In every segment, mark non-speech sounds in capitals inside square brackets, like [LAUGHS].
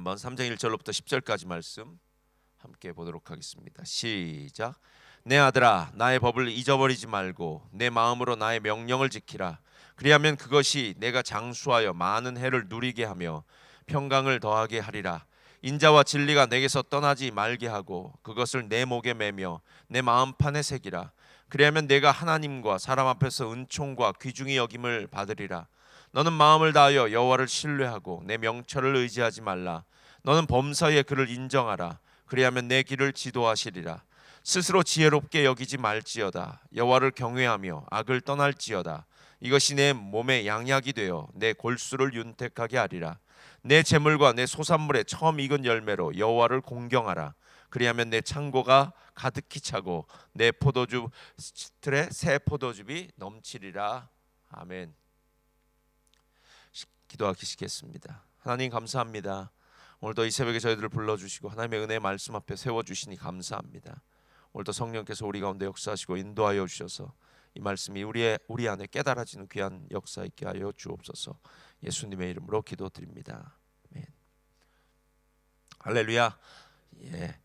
한번 3장 1절로부터 10절까지 말씀 함께 보도록 하겠습니다. 시작. 내 아들아 나의 법을 잊어버리지 말고 내 마음으로 나의 명령을 지키라. 그리하면 그것이 내가 장수하여 많은 해를 누리게 하며 평강을 더하게 하리라. 인자와 진리가 내게서 떠나지 말게 하고 그것을 내 목에 매며 내 마음판에 새기라. 그리하면 내가 하나님과 사람 앞에서 은총과 귀중히 여김을 받으리라. 너는 마음을 다하여 여호와를 신뢰하고 내 명철을 의지하지 말라. 너는 범사에 그를 인정하라. 그리하면 내 길을 지도하시리라. 스스로 지혜롭게 여기지 말지어다. 여호와를 경외하며 악을 떠날지어다. 이것이 내 몸의 양약이 되어 내 골수를 윤택하게 하리라. 내 재물과 내 소산물의 처음 익은 열매로 여호와를 공경하라. 그리하면 내 창고가 가득히 차고 내 포도주 틀에 새 포도즙이 넘치리라. 아멘. 기도하시겠습니다. 하나님 감사합니다. 오늘도 이 새벽에 저희들을 불러주시고 하나님의 은혜 말씀 앞에 세워주시니 감사합니다. 오늘도 성령께서 우리 가운데 역사하시고 인도하여 주셔서 이 말씀이 우리의 우리 안에 깨달아지는 귀한 역사 있게 하여 주옵소서. 예수님의 이름으로 기도드립니다. 아멘. 할렐루야. 예.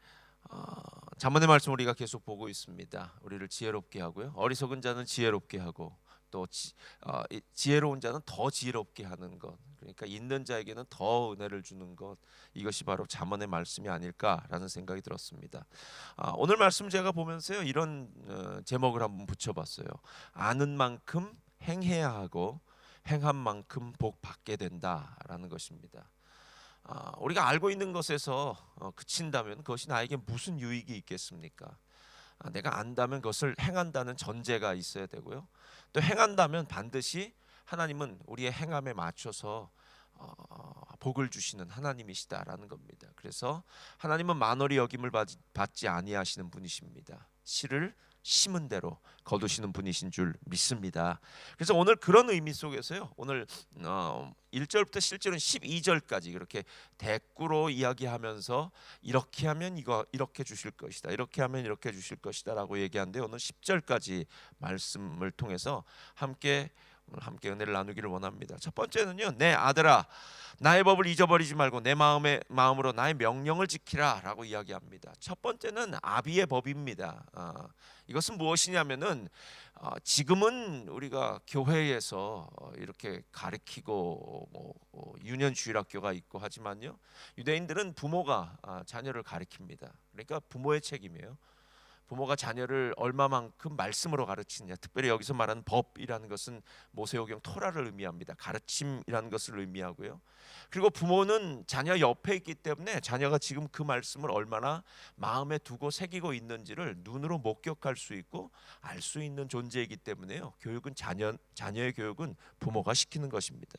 어, 잠언의 말씀 우리가 계속 보고 있습니다. 우리를 지혜롭게 하고요. 어리석은 자는 지혜롭게 하고 또 지, 어, 이 지혜로운 자는 더 지혜롭게 하는 것. 그러니까 있는 자에게는 더 은혜를 주는 것. 이것이 바로 잠언의 말씀이 아닐까라는 생각이 들었습니다. 아, 오늘 말씀 제가 보면서요 이런 어, 제목을 한번 붙여봤어요. 아는 만큼 행해야 하고 행한 만큼 복 받게 된다라는 것입니다. 아, 우리가 알고 있는 것에서 어, 그친다면 그것이 나에게 무슨 유익이 있겠습니까? 아, 내가 안다면 그것을 행한다는 전제가 있어야 되고요. 또 행한다면 반드시 하나님은 우리의 행함에 맞춰서 어, 복을 주시는 하나님이시다라는 겁니다. 그래서 하나님은 만월이 여김을 받지, 아니하시는 분이십니다. 씨를 심은 대로 거두시는 분이신 줄 믿습니다. 그래서 오늘 그런 의미 속에서요. 오늘 어, 1절부터 실제로는 12절까지 이렇게 대꾸로 이야기하면서 이렇게 하면 이거 이렇게 주실 것이다. 이렇게 하면 이렇게 주실 것이다라고 얘기하는데 오늘 10절까지 말씀을 통해서 함께 함께 은혜를 나누기를 원합니다. 첫 번째는요. 내 아들아 나의 법을 잊어버리지 말고 내 마음의 마음으로 나의 명령을 지키라라고 이야기합니다. 첫 번째는 아비의 법입니다. 아, 이것은 무엇이냐면은 어, 지금은 우리가 교회에서 어, 이렇게 가르치고 뭐 어, 유년주일학교가 있고 하지만요 유대인들은 부모가 아, 자녀를 가르칩니다. 그러니까 부모의 책임이에요. 부모가 자녀를 얼마만큼 말씀으로 가르치느냐. 특별히 여기서 말하는 법이라는 것은 모세오경 토라를 의미합니다. 가르침이라는 것을 의미하고요. 그리고 부모는 자녀 옆에 있기 때문에 자녀가 지금 그 말씀을 얼마나 마음에 두고 새기고 있는지를 눈으로 목격할 수 있고 알 수 있는 존재이기 때문에요. 교육은 자녀 자녀의 교육은 부모가 시키는 것입니다.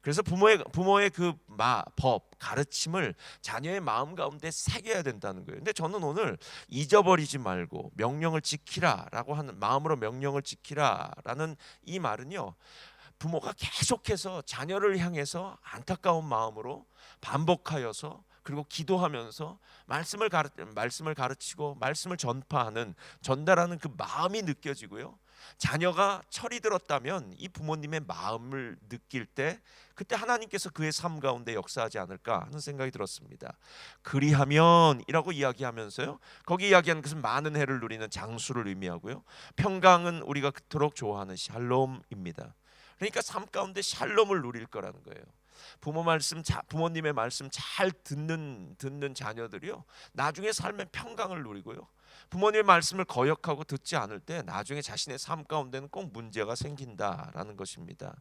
그래서 부모의 부모의 그 마, 법 가르침을 자녀의 마음 가운데 새겨야 된다는 거예요. 근데 저는 오늘 잊어버리지 말고 명령을 지키라라고 하는 마음으로 명령을 지키라라는 이 말은요. 부모가 계속해서 자녀를 향해서 안타까운 마음으로 반복하여서 그리고 기도하면서 말씀을 가르 말씀을 가르치고 말씀을 전파하는 전달하는 그 마음이 느껴지고요. 자녀가 철이 들었다면 이 부모님의 마음을 느낄 때 그때 하나님께서 그의 삶 가운데 역사하지 않을까 하는 생각이 들었습니다. 그리하면이라고 이야기하면서요. 거기 이야기하는 것은 많은 해를 누리는 장수를 의미하고요. 평강은 우리가 그토록 좋아하는 샬롬입니다. 그러니까 삶 가운데 샬롬을 누릴 거라는 거예요. 부모 말씀, 자, 부모님의 말씀 잘 듣는 듣는 자녀들이요. 나중에 삶의 평강을 누리고요. 부모님의 말씀을 거역하고 듣지 않을 때 나중에 자신의 삶 가운데는 꼭 문제가 생긴다라는 것입니다.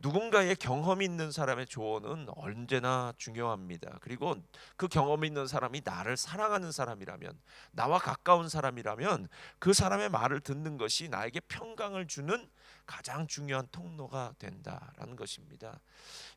누군가의 경험 있는 사람의 조언은 언제나 중요합니다. 그리고 그 경험 있는 사람이 나를 사랑하는 사람이라면, 나와 가까운 사람이라면 그 사람의 말을 듣는 것이 나에게 평강을 주는 가장 중요한 통로가 된다라는 것입니다.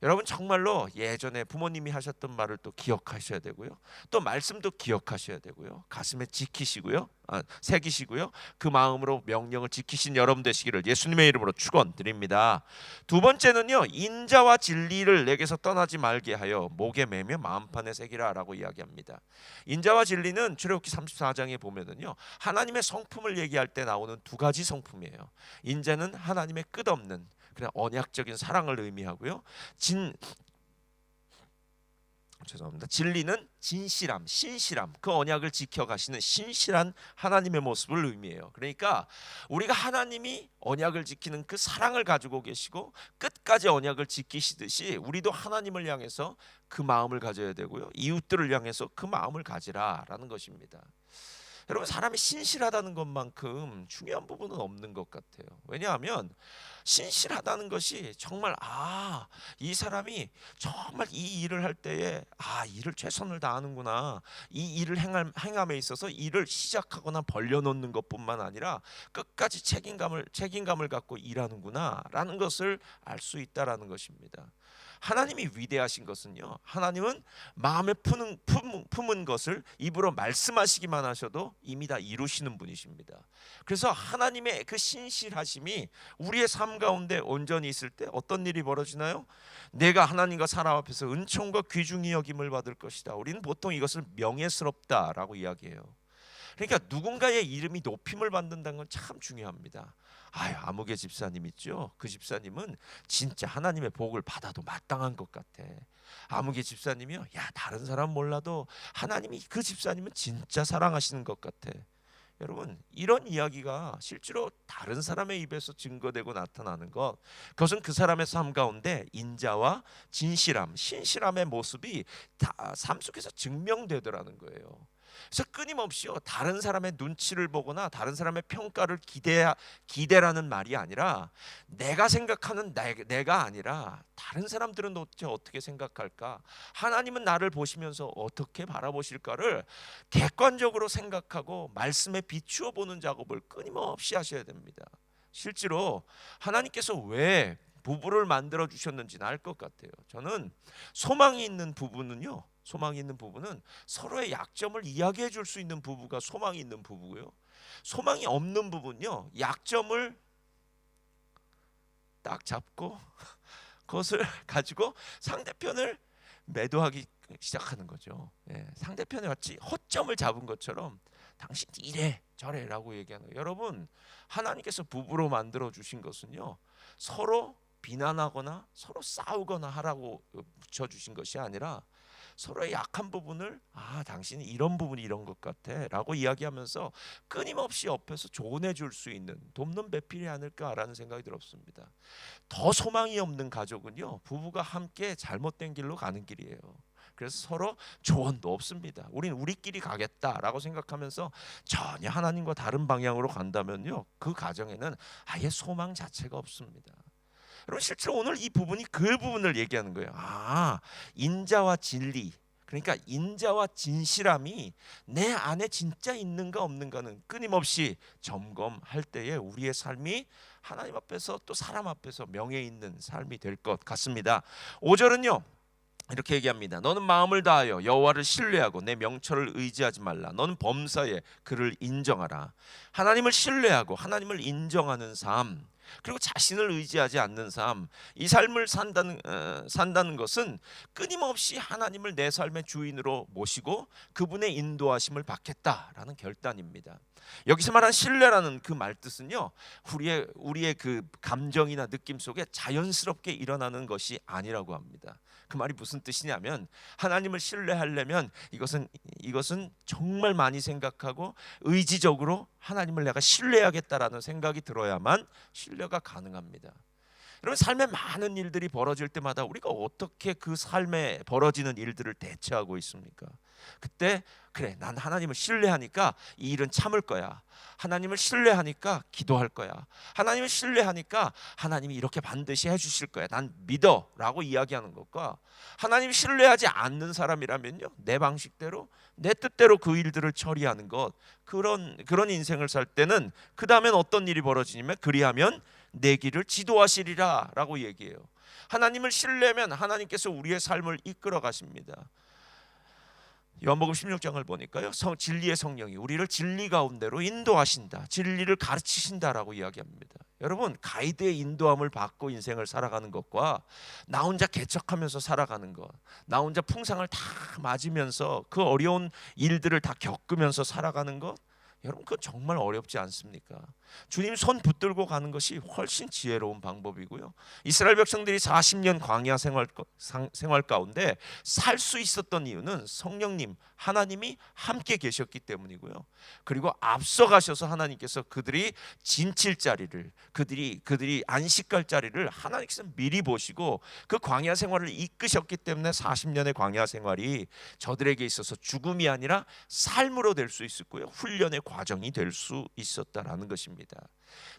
여러분 정말로 예전에 부모님이 하셨던 말을 또 기억하셔야 되고요. 또 말씀도 기억하셔야 되고요. 가슴에 지키시고요. 아, 새기시고요. 그 마음으로 명령을 지키신 여러분 되시기를 예수님의 이름으로 축원드립니다. 두 번째는요. 인자와 진리를 내게서 떠나지 말게 하여 목에 매며 마음판에 새기라라고 이야기합니다. 인자와 진리는 출애굽기 34장에 보면은요. 하나님의 성품을 얘기할 때 나오는 두 가지 성품이에요. 인자는 하나님의 끝없는 그냥 언약적인 사랑을 의미하고요. 진 죄송합니다. 진리는 진실함, 신실함, 그 언약을 지켜가시는 신실한 하나님의 모습을 의미해요. 그러니까 우리가 하나님이 언약을 지키는 그 사랑을 가지고 계시고 끝까지 언약을 지키시듯이 우리도 하나님을 향해서 그 마음을 가져야 되고요. 이웃들을 향해서 그 마음을 가지라라는 것입니다. 여러분 사람이 신실하다는 것만큼 중요한 부분은 없는 것 같아요. 왜냐하면 신실하다는 것이 정말 아 이 사람이 정말 이 일을 할 때에 아 일을 최선을 다하는구나 이 일을 행함, 행함에 있어서 일을 시작하거나 벌려놓는 것뿐만 아니라 끝까지 책임감을 책임감을 갖고 일하는구나라는 것을 알 수 있다라는 것입니다. 하나님이 위대하신 것은요. 하나님은 마음에 푸는 품, 품은 것을 입으로 말씀하시기만 하셔도 이미 다 이루시는 분이십니다. 그래서 하나님의 그 신실하심이 우리의 삶 가운데 온전히 있을 때 어떤 일이 벌어지나요? 내가 하나님과 사람 앞에서 은총과 귀중히 여김을 받을 것이다. 우리는 보통 이것을 명예스럽다라고 이야기해요. 그러니까 누군가의 이름이 높임을 받는다는 건 참 중요합니다. 아유 아무개 집사님 있죠. 그 집사님은 진짜 하나님의 복을 받아도 마땅한 것 같아. 아무개 집사님이요. 야 다른 사람 몰라도 하나님이 그 집사님은 진짜 사랑하시는 것 같아. 여러분 이런 이야기가 실제로 다른 사람의 입에서 증거되고 나타나는 것 그것은 그 사람의 삶 가운데 인자와 진실함, 신실함의 모습이 다 삶 속에서 증명되더라는 거예요. 그래서 끊임없이요 다른 사람의 눈치를 보거나 다른 사람의 평가를 기대 기대라는 말이 아니라 내가 생각하는 내, 내가 아니라 다른 사람들은 도대체 어떻게 생각할까 하나님은 나를 보시면서 어떻게 바라보실까를 객관적으로 생각하고 말씀에 비추어 보는 작업을 끊임없이 하셔야 됩니다. 실제로 하나님께서 왜 부부를 만들어 주셨는지는 알 것 같아요. 저는 소망이 있는 부부는요. 소망이 있는 부부는 서로의 약점을 이야기해 줄 수 있는 부부가 소망이 있는 부부고요. 소망이 없는 부분요. 약점을 딱 잡고 [LAUGHS] 그것을 가지고 상대편을 매도하기 시작하는 거죠. 예, 상대편이 마치 허점을 잡은 것처럼 당신 이래 저래라고 얘기하는. 여러분 하나님께서 부부로 만들어 주신 것은요 서로 비난하거나 서로 싸우거나 하라고 붙여 주신 것이 아니라 서로의 약한 부분을 아 당신이 이런 부분이 이런 것 같아라고 이야기하면서 끊임없이 옆에서 조언해 줄 수 있는 돕는 배필이 아닐까라는 생각이 들었습니다. 더 소망이 없는 가족은요 부부가 함께 잘못된 길로 가는 길이에요. 그래서 서로 조언도 없습니다. 우린 우리끼리 가겠다라고 생각하면서 전혀 하나님과 다른 방향으로 간다면요 그 가정에는 아예 소망 자체가 없습니다. 여러분 실제로 오늘 이 부분이 그 부분을 얘기하는 거예요. 아 인자와 진리 그러니까 인자와 진실함이 내 안에 진짜 있는가 없는가는 끊임없이 점검할 때에 우리의 삶이 하나님 앞에서 또 사람 앞에서 명예 있는 삶이 될 것 같습니다. 5절은요. 이렇게 얘기합니다. 너는 마음을 다하여 여호와를 신뢰하고 내 명철을 의지하지 말라. 너는 범사에 그를 인정하라. 하나님을 신뢰하고 하나님을 인정하는 삶. 그리고 자신을 의지하지 않는 삶, 이 삶을 산다는 어, 산다는 것은 끊임없이 하나님을 내 삶의 주인으로 모시고 그분의 인도하심을 받겠다라는 결단입니다. 여기서 말한 신뢰라는 그 말 뜻은요, 우리의 우리의 그 감정이나 느낌 속에 자연스럽게 일어나는 것이 아니라고 합니다. 그 말이 무슨 뜻이냐면 하나님을 신뢰하려면 이것은 이것은 정말 많이 생각하고 의지적으로 하나님을 내가 신뢰하겠다라는 생각이 들어야만 신뢰가 가능합니다. 여러분 삶에 많은 일들이 벌어질 때마다 우리가 어떻게 그 삶에 벌어지는 일들을 대처하고 있습니까? 그때 그래 난 하나님을 신뢰하니까 이 일은 참을 거야. 하나님을 신뢰하니까 기도할 거야. 하나님을 신뢰하니까 하나님이 이렇게 반드시 해 주실 거야. 난 믿어라고 이야기하는 것과 하나님 신뢰하지 않는 사람이라면요 내 방식대로 내 뜻대로 그 일들을 처리하는 것 그런 그런 인생을 살 때는 그 다음엔 어떤 일이 벌어지냐면 그리하면 내 길을 지도하시리라라고 얘기해요. 하나님을 신뢰하면 하나님께서 우리의 삶을 이끌어 가십니다. 요한복음 16장을 보니까요. 성, 진리의 성령이 우리를 진리 가운데로 인도하신다. 진리를 가르치신다라고 이야기합니다. 여러분, 가이드의 인도함을 받고 인생을 살아가는 것과 나 혼자 개척하면서 살아가는 것, 나 혼자 풍상을 다 맞으면서 그 어려운 일들을 다 겪으면서 살아가는 것 여러분 그건 정말 어렵지 않습니까? 주님 손 붙들고 가는 것이 훨씬 지혜로운 방법이고요. 이스라엘 백성들이 40년 광야 생활 상- 생활 가운데 살 수 있었던 이유는 성령님 하나님이 함께 계셨기 때문이고요. 그리고 앞서 가셔서 하나님께서 그들이 진칠 자리를 그들이 그들이 안식갈 자리를 하나님께서 미리 보시고 그 광야 생활을 이끄셨기 때문에 40년의 광야 생활이 저들에게 있어서 죽음이 아니라 삶으로 될 수 있었고요. 훈련의 과정이 될 수 있었다라는 것입니다.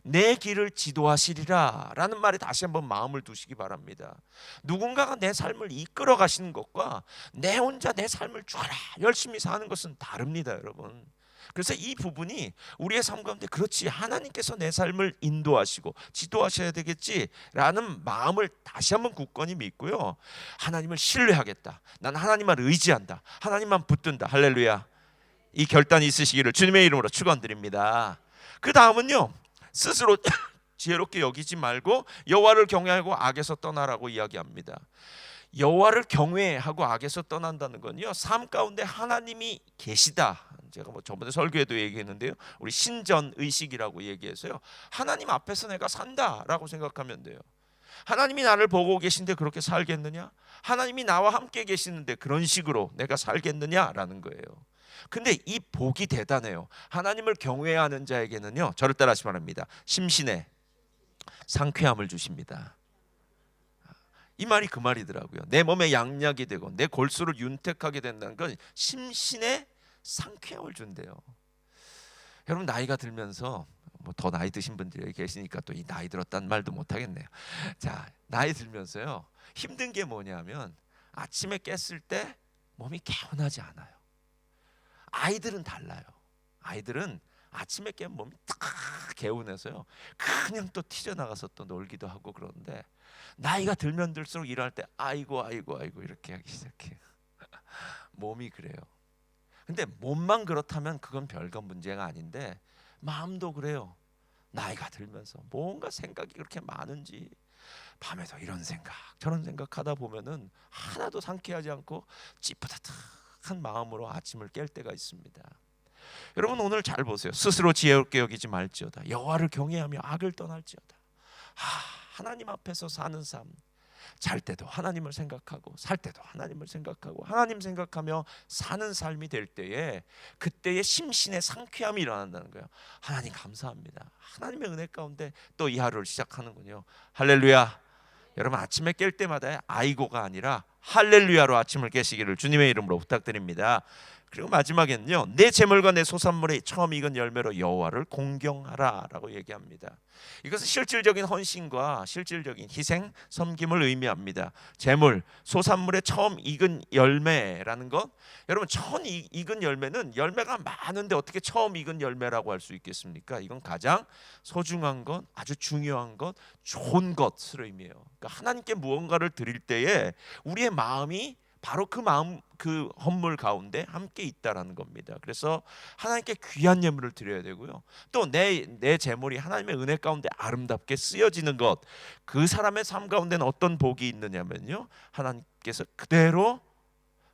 내 길을 지도하시리라라는 말에 다시 한번 마음을 두시기 바랍니다. 누군가가 내 삶을 이끌어 가시는 것과 내 혼자 내 삶을 쭉 열심히 사는 것은 다릅니다, 여러분. 그래서 이 부분이 우리의 삶 가운데 그렇지 하나님께서 내 삶을 인도하시고 지도하셔야 되겠지라는 마음을 다시 한번 굳건히 믿고요. 하나님을 신뢰하겠다. 난 하나님만 의지한다. 하나님만 붙든다. 할렐루야. 이 결단이 있으시기를 주님의 이름으로 축원드립니다. 그 다음은요 스스로 [COUGHS] 지혜롭게 여기지 말고 여호와를 경외하고 악에서 떠나라고 이야기합니다. 여호와를 경외하고 악에서 떠난다는 건요 삶 가운데 하나님이 계시다. 제가 뭐 저번에 설교에도 얘기했는데요. 우리 신전 의식이라고 얘기해서요. 하나님 앞에서 내가 산다라고 생각하면 돼요. 하나님이 나를 보고 계신데 그렇게 살겠느냐? 하나님이 나와 함께 계시는데 그런 식으로 내가 살겠느냐라는 거예요. 근데 이 복이 대단해요. 하나님을 경외하는 자에게는요. 저를 따라하시 바랍니다. 심신의 상쾌함을 주십니다. 이 말이 그 말이더라고요. 내 몸에 양약이 되고 내 골수를 윤택하게 된다는 건 심신의 상쾌함을 준대요. 여러분 나이가 들면서 뭐 더 나이 드신 분들이 계시니까 또 이 나이 들었다는 말도 못 하겠네요. 자, 나이 들면서요. 힘든 게 뭐냐면 아침에 깼을 때 몸이 개운하지 않아요. 아이들은 달라요. 아이들은 아침에 깨면 몸이 탁 개운해서요. 그냥 또 튀어나가서 또 놀기도 하고 그러는데 나이가 들면 들수록 일할 때 아이고 아이고 아이고 이렇게 하기 시작해요. [LAUGHS] 몸이 그래요. 근데 몸만 그렇다면 그건 별건 문제가 아닌데 마음도 그래요. 나이가 들면서 뭔가 생각이 그렇게 많은지 밤에도 이런 생각 저런 생각 하다 보면은 하나도 상쾌하지 않고 찌뿌듯한 마음으로 아침을 깰 때가 있습니다. 여러분 오늘 잘 보세요. 스스로 지혜롭게 여기지 말지어다. 여호와를 경외하며 악을 떠날지어다. 하, 하나님 앞에서 사는 삶. 잘 때도 하나님을 생각하고 살 때도 하나님을 생각하고 하나님 생각하며 사는 삶이 될 때에 그때의 심신의 상쾌함이 일어난다는 거예요. 하나님 감사합니다. 하나님의 은혜 가운데 또 이 하루를 시작하는군요. 할렐루야. 여러분 아침에 깰 때마다 아이고가 아니라 할렐루야로 아침을 깨시기를 주님의 이름으로 부탁드립니다. 그리고 마지막에는요 내 재물과 내 소산물의 처음 익은 열매로 여호와를 공경하라라고 얘기합니다. 이것은 실질적인 헌신과 실질적인 희생, 섬김을 의미합니다. 재물, 소산물의 처음 익은 열매라는 것. 여러분 처음 이- 익은 열매는 열매가 많은데 어떻게 처음 익은 열매라고 할 수 있겠습니까? 이건 가장 소중한 것, 아주 중요한 것, 좋은 것을 의미해요. 그러니까 하나님께 무언가를 드릴 때에 우리의 마음이 바로 그 마음 그 헌물 가운데 함께 있다라는 겁니다. 그래서 하나님께 귀한 예물을 드려야 되고요. 또 내 내 재물이 하나님의 은혜 가운데 아름답게 쓰여지는 것. 그 사람의 삶 가운데는 어떤 복이 있느냐면요. 하나님께서 그대로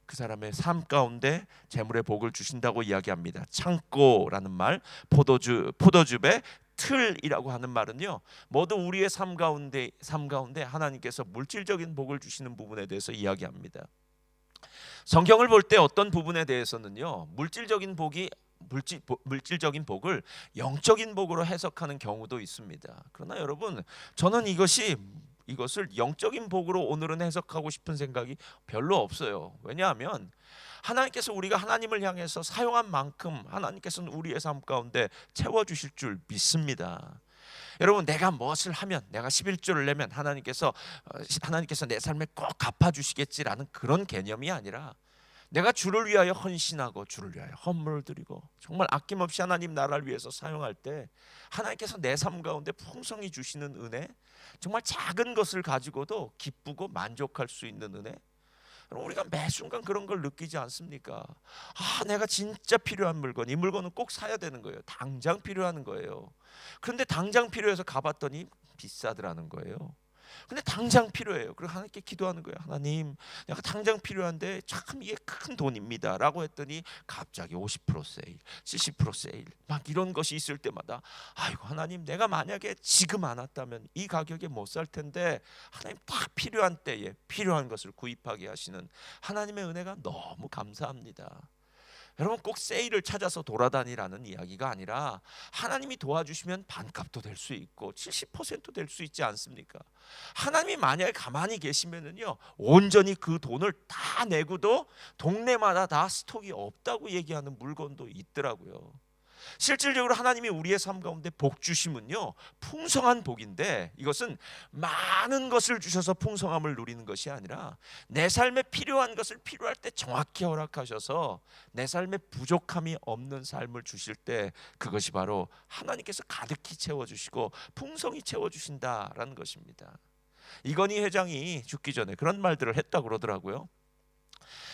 그 사람의 삶 가운데 재물의 복을 주신다고 이야기합니다. 창고라는 말, 포도주 포도즙의 틀이라고 하는 말은요. 모두 우리의 삶 가운데 삶 가운데 하나님께서 물질적인 복을 주시는 부분에 대해서 이야기합니다. 성경을 볼 때 어떤 부분에 대해서는요 물질적인 복이 물질 보- 물질적인 복을 영적인 복으로 해석하는 경우도 있습니다. 그러나 여러분 저는 이것이 이것을 영적인 복으로 오늘은 해석하고 싶은 생각이 별로 없어요. 왜냐하면 하나님께서 우리가 하나님을 향해서 사용한 만큼 하나님께서는 우리의 삶 가운데 채워 주실 줄 믿습니다. 여러분 내가 무엇을 하면 내가 11조를 내면 하나님께서 어, 하나님께서 내 삶에 꼭 갚아 주시겠지라는 그런 개념이 아니라 내가 주를 위하여 헌신하고 주를 위하여 헌물을 드리고 정말 아낌없이 하나님 나라를 위해서 사용할 때 하나님께서 내 삶 가운데 풍성히 주시는 은혜 정말 작은 것을 가지고도 기쁘고 만족할 수 있는 은혜 여러분, 우리가 매 순간 그런 걸 느끼지 않습니까? 아, 내가 진짜 필요한 물건, 이 물건은 꼭 사야 되는 거예요. 당장 필요한 거예요. 그런데 당장 필요해서 가봤더니 비싸더라는 거예요. 근데 당장 필요해요. 그리고 하나님께 기도하는 거예요. 하나님, 내가 당장 필요한데 참 이게 큰 돈입니다라고 했더니 갑자기 50% 세일, 70% 세일 막 이런 것이 있을 때마다 아이고 하나님 내가 만약에 지금 안 왔다면 이 가격에 못 살 텐데 하나님 딱 필요한 때에 필요한 것을 구입하게 하시는 하나님의 은혜가 너무 감사합니다. 여러분 꼭 세일을 찾아서 돌아다니라는 이야기가 아니라 하나님이 도와주시면 반값도 될 수 있고 70%될 수 있지 않습니까? 하나님이 만약에 가만히 계시면은요 온전히 그 돈을 다 내고도 동네마다 다 스톡이 없다고 얘기하는 물건도 있더라고요. 실질적으로 하나님이 우리의 삶 가운데 복 주심은요 풍성한 복인데 이것은 많은 것을 주셔서 풍성함을 누리는 것이 아니라 내 삶에 필요한 것을 필요할 때 정확히 허락하셔서 내 삶에 부족함이 없는 삶을 주실 때 그것이 바로 하나님께서 가득히 채워 주시고 풍성히 채워 주신다라는 것입니다. 이건희 회장이 죽기 전에 그런 말들을 했다 그러더라고요.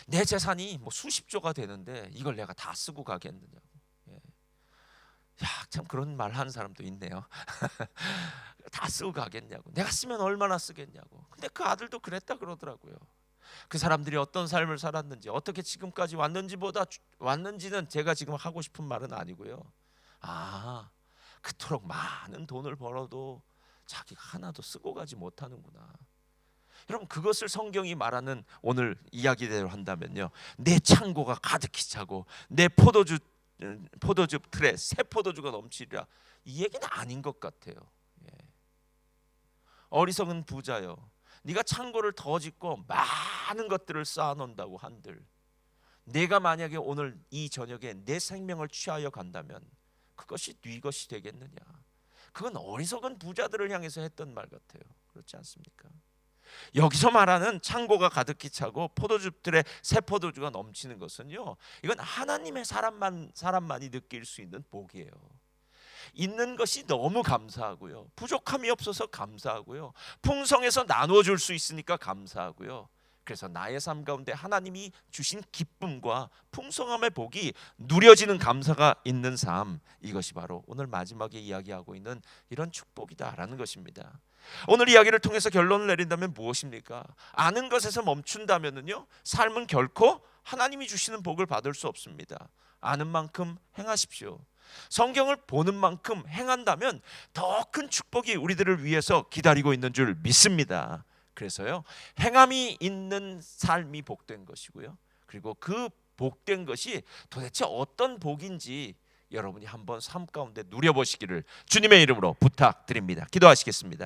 내 재산이 뭐 수십조가 되는데 이걸 내가 다 쓰고 가겠느냐. 야, 참 그런 말 하는 사람도 있네요. [LAUGHS] 다 쓰고 가겠냐고. 내가 쓰면 얼마나 쓰겠냐고. 근데 그 아들도 그랬다 그러더라고요. 그 사람들이 어떤 삶을 살았는지, 어떻게 지금까지 왔는지보다 주- 왔는지는 제가 지금 하고 싶은 말은 아니고요. 아, 그토록 많은 돈을 벌어도 자기가 하나도 쓰고 가지 못하는구나. 여러분 그것을 성경이 말하는 오늘 이야기대로 한다면요. 내 창고가 가득히 차고 내 포도주 음, 포도주 틀에 새 포도주가 넘치리라 이 얘기는 아닌 것 같아요. 예. 어리석은 부자요. 네가 창고를 더 짓고 많은 것들을 쌓아놓는다고 한들 내가 만약에 오늘 이 저녁에 내 생명을 취하여 간다면 그것이 네 것이 되겠느냐? 그건 어리석은 부자들을 향해서 했던 말 같아요. 그렇지 않습니까? 여기서 말하는 창고가 가득히 차고 포도주들의 새 포도주가 넘치는 것은요. 이건 하나님의 사람만 사람만이 느낄 수 있는 복이에요. 있는 것이 너무 감사하고요. 부족함이 없어서 감사하고요. 풍성해서 나누어 줄 수 있으니까 감사하고요. 그래서 나의 삶 가운데 하나님이 주신 기쁨과 풍성함의 복이 누려지는 감사가 있는 삶 이것이 바로 오늘 마지막에 이야기하고 있는 이런 축복이다라는 것입니다. 오늘 이야기를 통해서 결론을 내린다면 무엇입니까? 아는 것에서 멈춘다면은요 삶은 결코 하나님이 주시는 복을 받을 수 없습니다. 아는 만큼 행하십시오. 성경을 보는 만큼 행한다면 더 큰 축복이 우리들을 위해서 기다리고 있는 줄 믿습니다. 그래서요 행함이 있는 삶이 복된 것이고요. 그리고 그 복된 것이 도대체 어떤 복인지 여러분이 한번 삶 가운데 누려보시기를 주님의 이름으로 부탁드립니다. 기도하시겠습니다.